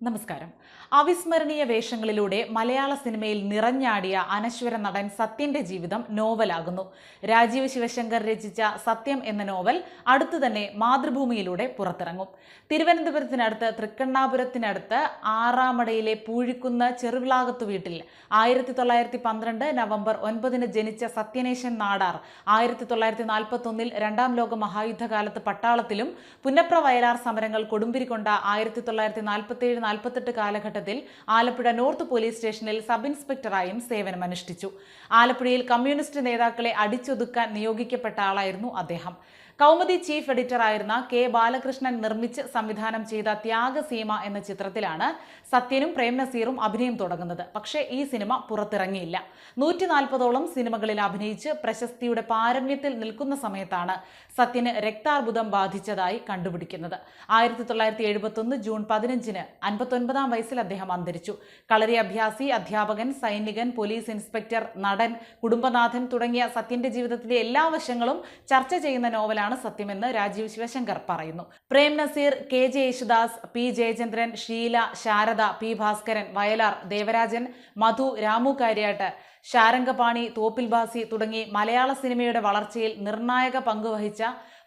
നമസ്കാരം. അവിസ്മരണീയ വേഷങ്ങളിലൂടെ മലയാള സിനിമയിൽ നിറഞ്ഞാടിയ അനശ്വര നടൻ സത്യന്റെ ജീവിതം നോവലാകുന്നു. രാജീവ് ശിവശങ്കർ രചിച്ച സത്യം എന്ന നോവൽ അടുത്തു തന്നെ മാതൃഭൂമിയിലൂടെ പുറത്തിറങ്ങും. തിരുവനന്തപുരത്തിനടുത്ത് തൃക്കണ്ണാപുരത്തിനടുത്ത് ആറാമടയിലെ പൂഴിക്കുന്ന് ചെറുവിളാകത്തു വീട്ടിൽ ആയിരത്തി തൊള്ളായിരത്തി പന്ത്രണ്ട് നവംബർ ഒൻപതിന് ജനിച്ച സത്യനേശൻ നാടാർ ആയിരത്തി തൊള്ളായിരത്തി നാൽപ്പത്തി ഒന്നിൽ രണ്ടാം ലോക മഹായുദ്ധകാലത്ത് പട്ടാളത്തിലും പുന്നപ്ര വയലാർ സമരങ്ങൾ കൊടുമ്പിരിക്കൊണ്ട ആയിരത്തി തൊള്ളായിരത്തി നാൽപ്പത്തി നാൽപ്പത്തെട്ട് കാലഘട്ടത്തിൽ ആലപ്പുഴ നോർത്ത് പോലീസ് സ്റ്റേഷനിൽ സബ് ഇൻസ്പെക്ടറായും സേവനമനുഷ്ഠിച്ചു. ആലപ്പുഴയിൽ കമ്മ്യൂണിസ്റ്റ് നേതാക്കളെ അടിച്ചൊതുക്കാൻ നിയോഗിക്കപ്പെട്ട ആളായിരുന്നു അദ്ദേഹം. കൗമുദി ചീഫ് എഡിറ്ററായിരുന്ന കെ ബാലകൃഷ്ണൻ നിർമ്മിച്ച് സംവിധാനം ചെയ്ത ത്യാഗസീമ എന്ന ചിത്രത്തിലാണ് സത്യനും പ്രേംനസീറും അഭിനയം തുടങ്ങുന്നത്. പക്ഷേ ഈ സിനിമ പുറത്തിറങ്ങിയില്ല. നൂറ്റി നാൽപ്പതോളം സിനിമകളിൽ അഭിനയിച്ച് പ്രശസ്തിയുടെ പാരമ്യത്തിൽ നിൽക്കുന്ന സമയത്താണ് സത്യന് രക്താർബുദം ബാധിച്ചതായി കണ്ടുപിടിക്കുന്നത്. ആയിരത്തി തൊള്ളായിരത്തി എഴുപത്തൊന്ന് ജൂൺ പതിനഞ്ചിന് അൻപത്തൊൻപതാം വയസ്സിൽ അദ്ദേഹം അന്തരിച്ചു. കളരി അഭ്യാസി അധ്യാപകൻ സൈനികൻ പോലീസ് ഇൻസ്പെക്ടർ നടൻ കുടുംബനാഥൻ തുടങ്ങിയ സത്യന്റെ ജീവിതത്തിലെ എല്ലാ വശങ്ങളും ചർച്ച ചെയ്യുന്ന നോവലാണ് സത്യമെന്ന് രാജീവ് ശിവശങ്കർ പറയുന്നു. Prem Nazir K J Yesudas P Jayachandran Sheela Sarada P Bhaskaran Vayalar Devarajan Madhu Ramu Kariat Sarangapani Thoppil Basi തുടങ്ങി മലയാള സിനിമയുടെ വളർച്ചയിൽ നിർണായക പങ്കുവഹിച്ച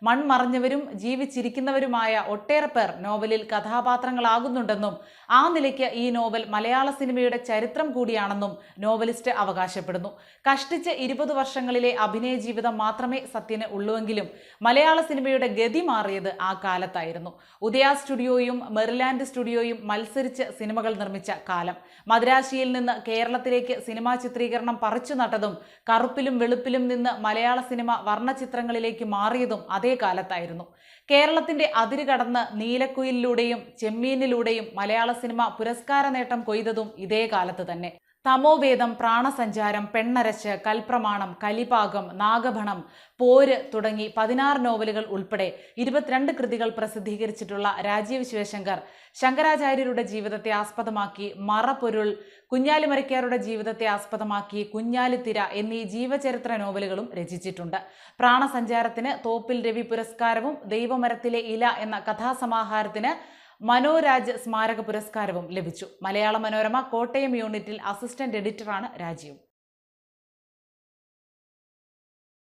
മൺമറഞ്ഞവരും ജീവിച്ചിരിക്കുന്നവരുമായ ഒട്ടേറെ പേർ നോവലിൽ കഥാപാത്രങ്ങളാകുന്നുണ്ടെന്നും ആ നിലയ്ക്ക് ഈ നോവൽ മലയാള സിനിമയുടെ ചരിത്രം കൂടിയാണെന്നും നോവലിസ്റ്റ് അവകാശപ്പെടുന്നു. കഷ്ടിച്ച് ഇരുപത് വർഷങ്ങളിലെ അഭിനയ ജീവിതം മാത്രമേ സത്യന് ഉള്ളൂവെങ്കിലും മലയാള സിനിമയുടെ ഗതി മാറിയത് ആ കാലത്തായിരുന്നു. ഉദയ സ്റ്റുഡിയോയും മെറിലാൻഡ് സ്റ്റുഡിയോയും മത്സരിച്ച് സിനിമകൾ നിർമ്മിച്ച കാലം. മദ്രാശിയിൽ നിന്ന് കേരളത്തിലേക്ക് സിനിമാ ചിത്രീകരണം പറിച്ചു നട്ടതും കറുപ്പിലും വെളുപ്പിലും നിന്ന് മലയാള സിനിമ വർണചിത്രങ്ങളിലേക്ക് മാറിയതും അതേ കാലത്തായിരുന്നു കേരളത്തിന്റെ അതിര് കടന്ന് നീലക്കുയിലൂടെയും ചെമ്മീനിലൂടെയും മലയാള സിനിമ പുരസ്കാര നേട്ടം കൊയ്തതും ഇതേ കാലത്ത് തന്നെ. തമോവേദം പ്രാണസഞ്ചാരം പെണ്ണരച്ച് കൽപ്രമാണം കലിപാകം നാഗഭണം പോര് തുടങ്ങി പതിനാറ് നോവലുകൾ ഉൾപ്പെടെ ഇരുപത്തിരണ്ട് കൃതികൾ പ്രസിദ്ധീകരിച്ചിട്ടുള്ള രാജീവ് ശിവശങ്കർ ശങ്കരാചാര്യരുടെ ജീവിതത്തെ ആസ്പദമാക്കി മറപ്പൊരുൾ കുഞ്ഞാലിമരക്കാരുടെ ജീവിതത്തെ ആസ്പദമാക്കി കുഞ്ഞാലിത്തിര എന്നീ ജീവചരിത്ര നോവലുകളും രചിച്ചിട്ടുണ്ട്. പ്രാണസഞ്ചാരത്തിന് തോപ്പിൽ രവി പുരസ്കാരവും ദൈവമരത്തിലെ ഇല എന്ന കഥാസമാഹാരത്തിന് മനോരാജ് സ്മാരക പുരസ്കാരവും ലഭിച്ചു. മലയാള മനോരമ കോട്ടയം യൂണിറ്റിൽ അസിസ്റ്റന്റ് എഡിറ്ററാണ് രാജീവ്.